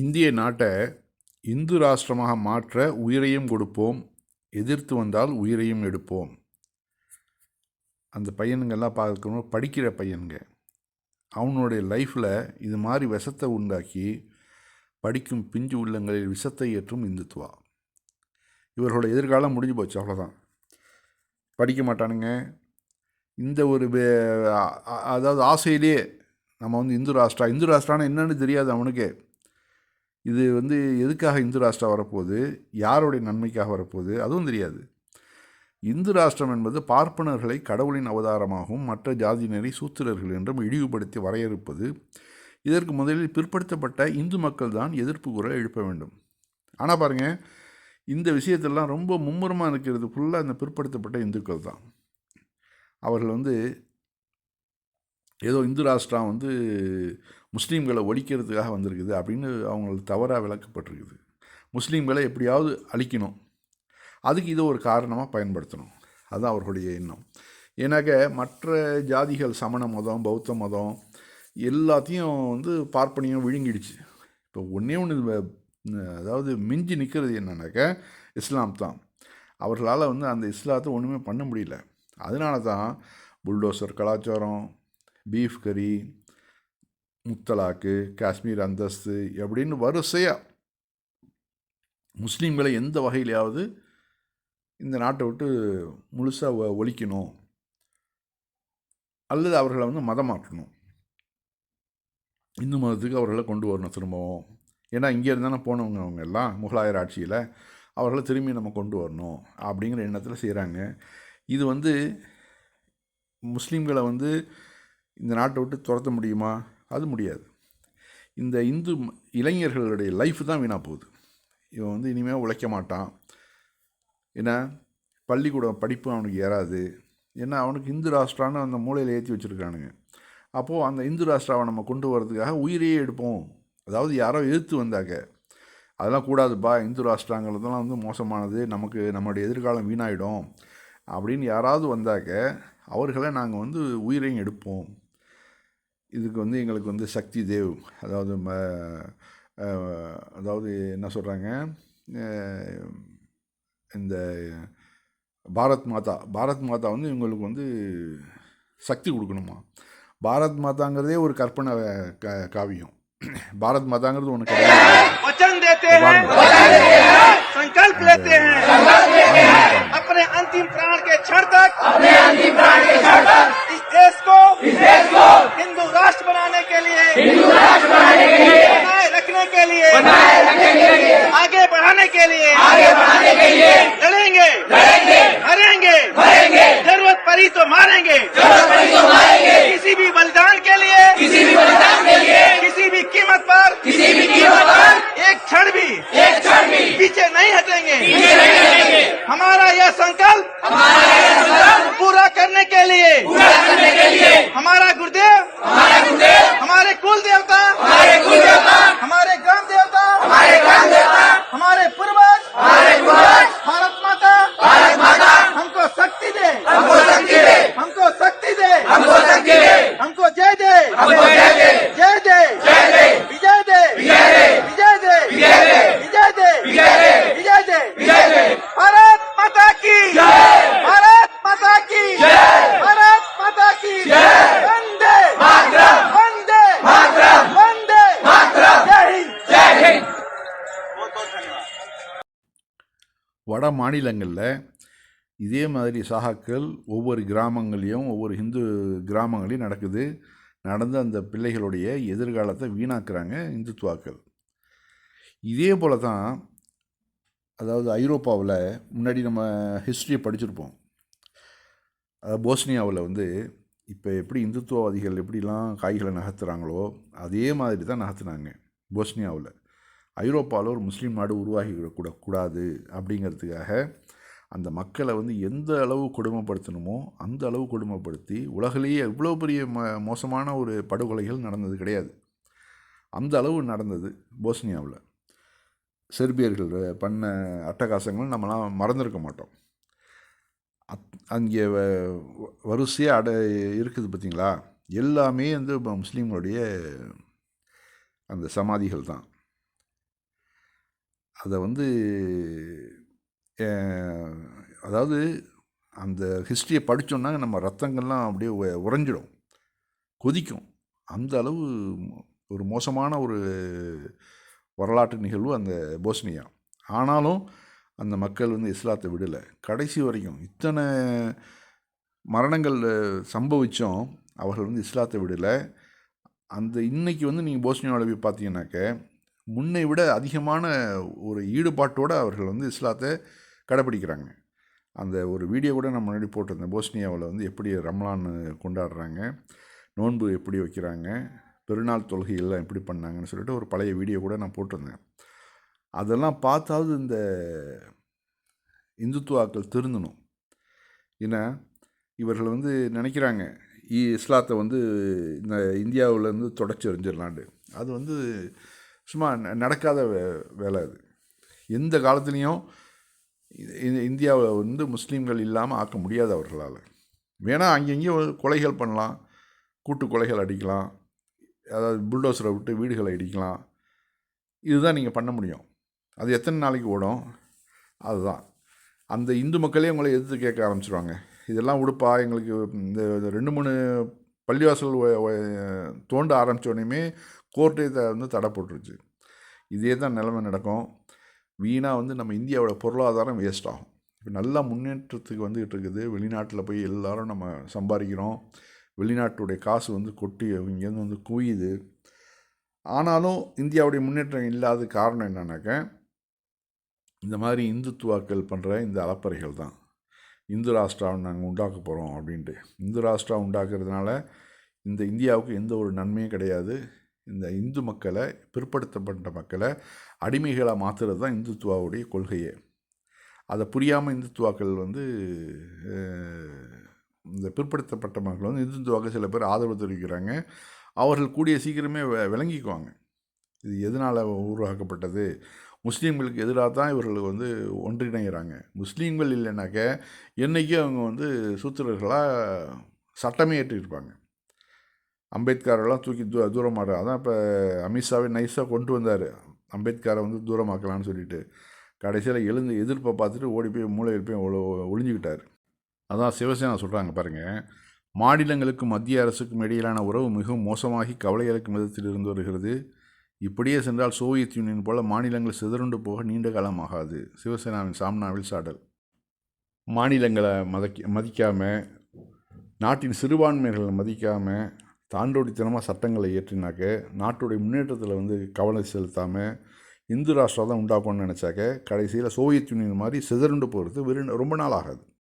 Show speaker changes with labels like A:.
A: இந்திய நாட்டை இந்து ராஷ்டிரமாக மாற்ற உயிரையும் கொடுப்போம் எதிர்த்து வந்தால் உயிரையும் எடுப்போம். அந்த பையனுங்கெல்லாம் பார்க்கணும் படிக்கிற பையனுங்க அவனுடைய லைஃப்பில் இது மாதிரி விஷத்தை உண்டாக்கி படிக்கும் பிஞ்சு உள்ளங்களில் விஷத்தை ஏற்றும் இந்துத்துவா. இவர்களோட எதிர்காலம் முடிஞ்சு போச்சு அவ்வளோதான். படிக்க மாட்டானுங்க. இந்த ஒரு அதாவது ஆசையிலேயே நம்ம வந்து இந்து ராஷ்டிரா இந்து ராஷ்டிரான்னு என்னன்னு தெரியாது அவனுக்கே. இது வந்து எதுக்காக இந்து ராஷ்டிரா வரப்போகுது? யாருடைய நன்மைக்காக வரப்போகுது? அதுவும் தெரியாது. இந்து ராஷ்டிரம் என்பது பார்ப்பனர்களை கடவுளின் அவதாரமாகவும் மற்ற ஜாதியினரை சூத்திரர்கள் என்றும் இழிவுபடுத்தி வரையறுப்பது. இதற்கு முதலில் பிற்படுத்தப்பட்ட இந்து மக்கள் தான் எதிர்ப்பு குரல் எழுப்ப வேண்டும். ஆனால் பாருங்கள் இந்த விஷயத்தெல்லாம் ரொம்ப மும்முரமாக இருக்கிறது ஃபுல்லாக இந்த பிற்படுத்தப்பட்ட இந்துக்கள் தான். அவர்கள் வந்து ஏதோ இந்து ராஷ்டிரம் வந்து முஸ்லீம்களை ஒழிக்கிறதுக்காக வந்திருக்குது அப்படின்னு அவங்களுக்கு தவறாக விளக்கப்பட்டிருக்குது. முஸ்லீம்களை எப்படியாவது அழிக்கணும். அதுக்கு இதை ஒரு காரணமாக பயன்படுத்தணும். அதுதான் அவர்களுடைய எண்ணம். ஏன்னாக்க மற்ற ஜாதிகள் சமண மதம் பௌத்த மதம் எல்லாத்தையும் வந்து பார்ப்பனியம் விழுங்கிடுச்சு. இப்போ ஒன்றே ஒன்று அதாவது மிஞ்சி நிற்கிறது என்னன்னாக்க இஸ்லாம் தான். அவர்களால் வந்து அந்த இஸ்லாத்தை ஒன்றுமே பண்ண முடியல. அதனால தான் புல்டோசர் கலாச்சாரம் பீஃப் கறி முத்தலாக்கு காஷ்மீர் அந்தஸ்து அப்படின்னு வரிசையாக முஸ்லீம்களை எந்த வகையிலையாவது இந்த நாட்டை விட்டு முழுசாக ஒழிக்கணும். அல்லது அவர்களை வந்து மதம் மாற்றணும் இந்து மதத்துக்கு அவர்களை கொண்டு வரணும் திரும்பவும். ஏன்னா இங்கே இருந்தானே போனவங்க அவங்க எல்லாம் முகலாயர் ஆட்சியில் அவர்களை திரும்பி நம்ம கொண்டு வரணும் அப்படிங்கிற எண்ணத்தில் செய்கிறாங்க இது வந்து முஸ்லீம்களை வந்து இந்த நாட்டை விட்டு துரத்த முடியுமா? அது முடியாது. இந்த இந்து இளைஞர்களுடைய லைஃப் தான் வீணாக போகுது. இவன் வந்து இனிமேல் உழைக்க மாட்டான். ஏன்னா பள்ளிக்கூடம் படிப்பு அவனுக்கு ஏறாது. ஏன்னா அவனுக்கு இந்து ராஷ்டிரான்னு அந்த மூலையில் ஏற்றி வச்சுருக்கானுங்க. அப்போது அந்த இந்து ராஷ்டிராவை நம்ம கொண்டு வரதுக்காக உயிரையே எடுப்போம். அதாவது யாரோ எதிர்த்து வந்தாக்க அதெல்லாம் கூடாதுப்பா இந்து ராஷ்டிராங்கிறதெல்லாம் வந்து மோசமானது. நமக்கு நம்மளுடைய எதிர்காலம் வீணாயிடும். அப்படின்னு யாராவது வந்தாக்க அவர்களை நாங்கள் வந்து உயிரையும் எடுப்போம். இதுக்கு வந்து எங்களுக்கு வந்து சக்தி தேவ். அதாவது ம- அதாவது என்ன சொல்கிறாங்க இந்த பாரத் மாதா. பாரத் மாதா வந்து இவங்களுக்கு வந்து சக்தி கொடுக்கணுமா? பாரத் மாதாங்கிறதே ஒரு கற்பனை க காவியம். பாரத் மாதாங்கிறது ஒன்று கிடையாது.
B: पीछे नहीं हटेंगे। हमारा यह संकल्प पूरा करने के लिए। हमारा गुरुदेव हमारे कुल देवता
A: வட மாநிலங்களில் இதே மாதிரி சாகாக்கள் ஒவ்வொரு கிராமங்களையும் ஒவ்வொரு ஹிந்து கிராமங்களையும் நடக்குது. நடந்து அந்த பிள்ளைகளுடைய எதிர்காலத்தை வீணாக்குறாங்க இந்துத்துவாக்கள். இதே போல தான் அதாவது ஐரோப்பாவில் முன்னாடி நம்ம ஹிஸ்ட்ரியை படிச்சிருப்போம். அதாவது போஸ்னியாவில் வந்து இப்போ எப்படி இந்துத்துவவாதிகள் எப்படிலாம் காய்களை நகர்த்துறாங்களோ அதே மாதிரி தான் நகர்த்துனாங்க போஸ்னியாவில். ஐரோப்பாவில் ஒரு முஸ்லீம் நாடு உருவாகிவிடக்கூட கூட கூடாது அப்படிங்கிறதுக்காக அந்த மக்களை வந்து எந்த அளவு கொடுமைப்படுத்தணுமோ அந்த அளவு கொடுமைப்படுத்தி உலகிலேயே இவ்வளோ பெரிய ம மோசமான ஒரு படுகொலைகள் நடந்தது கிடையாது. அந்த அளவு நடந்தது போஸ்னியாவில். செர்பியர்கள் பண்ண அட்டகாசங்கள் நம்மலாம் மறந்துருக்க மாட்டோம். அத் அங்கே வரிசையாக அட இருக்குது பார்த்தீங்களா? எல்லாமே வந்து முஸ்லீம்களுடைய அந்த சமாதிகள் தான். அதை வந்து அதாவது அந்த ஹிஸ்ட்ரியை படித்தோன்னா நம்ம ரத்தங்கள்லாம் அப்படியே உ- உறைஞ்சிடும். கொதிக்கும். அந்த அளவு ஒரு மோசமான ஒரு வரலாற்று நிகழ்வு அந்த போஸ்னியா. ஆனாலும் அந்த மக்கள் வந்து இஸ்லாத்தை விடலை. கடைசி வரைக்கும் இத்தனை மரணங்கள் சம்பவித்தோம் அவர்கள் வந்து இஸ்லாத்தை விடலை. அந்த இன்னைக்கு வந்து நீங்கள் போஸ்னியாவில் போய் பார்த்தீங்கன்னாக்க முன்னை விட அதிகமான ஒரு ஈடுபாட்டோடு அவர்கள் வந்து இஸ்லாத்தை கடைப்பிடிக்கிறாங்க. அந்த ஒரு வீடியோ கூட நம்ம முன்னாடி போட்டிருந்தேன். போஸ்னியாவில் வந்து எப்படி ரம்லான் கொண்டாடுறாங்க நோன்பு எப்படி வைக்கிறாங்க பெருநாள் தொழுகையெல்லாம் எப்படி பண்ணாங்கன்னு சொல்லிட்டு ஒரு பழைய வீடியோ கூட நான் போட்டிருந்தேன். அதெல்லாம் பார்த்தாவது இந்த இந்துத்துவாக்கள் திருந்தணும். ஏன்னா இவர்கள் வந்து நினைக்கிறாங்க இ- இஸ்லாத்தை வந்து இந்த இந்தியாவிலேருந்து தொடச்சி எறிஞ்சிடலாண்டு அது வந்து சும்மா நடக்காத வே வேலை அது. எந்த காலத்துலேயும் இந்தியாவை வந்து முஸ்லீம்கள் இல்லாமல் ஆக்க முடியாது அவர்களால். வேணால் அங்கங்கேயும் கொலைகள் பண்ணலாம் கூட்டு கொலைகள் அடிக்கலாம் அதாவது புல்டோசரை விட்டு வீடுகளை இடிக்கலாம். இதுதான் நீங்கள் பண்ண முடியும். அது எத்தனை நாளைக்கு ஓடும்? அதுதான். அந்த இந்து மக்களே உங்களை எதிர்த்து கேட்க ஆரம்பிச்சிருவாங்க. இதெல்லாம் உடுப்பா எங்களுக்கு இந்த ரெண்டு மூணு பள்ளிவாசல் தோண்ட ஆரம்பிச்ச கோர்ட்டே த வந்து தடை போட்டுருச்சு. இதே தான் நிலைமை நடக்கும். வீணாக வந்து நம்ம இந்தியாவோட பொருளாதாரம் வேஸ்ட் ஆகும். இப்போ நல்லா முன்னேற்றத்துக்கு வந்துக்கிட்டு இருக்குது. வெளிநாட்டில் போய் எல்லாரும் நம்ம சம்பாதிக்கிறோம். வெளிநாட்டுடைய காசு வந்து கொட்டி இங்கேருந்து வந்து குவியுது. ஆனாலும் இந்தியாவுடைய முன்னேற்றம் இல்லாத காரணம் என்னன்னாக்க இந்த மாதிரி இந்துத்துவாக்கள் பண்ணுற இந்த அலப்பறைகள் தான். இந்து ராஷ்டிராவை நாங்கள் உண்டாக்க போகிறோம் அப்படின்ட்டு. இந்து ராஷ்டிரா உண்டாக்குறதுனால இந்த இந்தியாவுக்கு எந்த ஒரு நன்மையும் கிடையாது. இந்த இந்து மக்களை பிற்படுத்தப்பட்ட மக்களை அடிமைகளாக மாற்றுறது தான் இந்துத்துவாவுடைய கொள்கையே. அதை புரியாமல் இந்துத்துவாக்கள் வந்து இந்த பிற்படுத்தப்பட்ட மக்கள் வந்து இந்துத்துவாக்கு சில பேர் ஆதரவு தெரிவிக்கிறாங்க. அவர்கள் கூடிய சீக்கிரமே விளங்கிக்குவாங்க. இது எதனால் உருவாக்கப்பட்டது? முஸ்லீம்களுக்கு எதிராக தான் இவர்கள் வந்து ஒன்றிணைகிறாங்க முஸ்லீம்கள் இல்லைனாக்க என்றைக்கும் அவங்க வந்து சூத்திரர்களாக சட்டமே ஏற்றிருப்பாங்க. அம்பேத்கரெல்லாம் தூக்கி தூ தூரமாக அதான் இப்போ அமித்ஷாவே நைஸாக கொண்டு வந்தார். அம்பேத்கரை வந்து தூரமாக்கலாம்னு சொல்லிட்டு கடைசியில் எழுந்து எதிர்ப்பை பார்த்துட்டு ஓடி போய் மூளையில் போய் ஒளி ஒளிஞ்சுக்கிட்டார். அதான் சிவசேனா சொல்கிறாங்க பாருங்கள் மாநிலங்களுக்கும் மத்திய அரசுக்கும் இடையிலான உறவு மிகவும் மோசமாகி கவலை அளிக்கும் விதத்தில் இருந்து வருகிறது. இப்படியே சென்றால் சோவியத் யூனியன் போல மாநிலங்கள் சிதறுண்டு போக நீண்ட காலமாகாது. சிவசேனாவின் சாம்னாவில் சாடல். மாநிலங்களை மதக்கி மதிக்காமல் நாட்டின் சிறுபான்மைகளை மதிக்காமல் தாண்டோடித்தனமாக சட்டங்களை இயற்றினாக்க நாட்டுடைய முன்னேற்றத்தில் வந்து கவலை செலுத்தாமல் இந்து ராஷ்டிரா தான் உண்டாக்கணும்னு நினச்சாக்க கடைசியில் சோவியத் யூனியன் மாதிரி சிதறுண்டு போகிறது வெறும் ரொம்ப நாள் ஆகாது.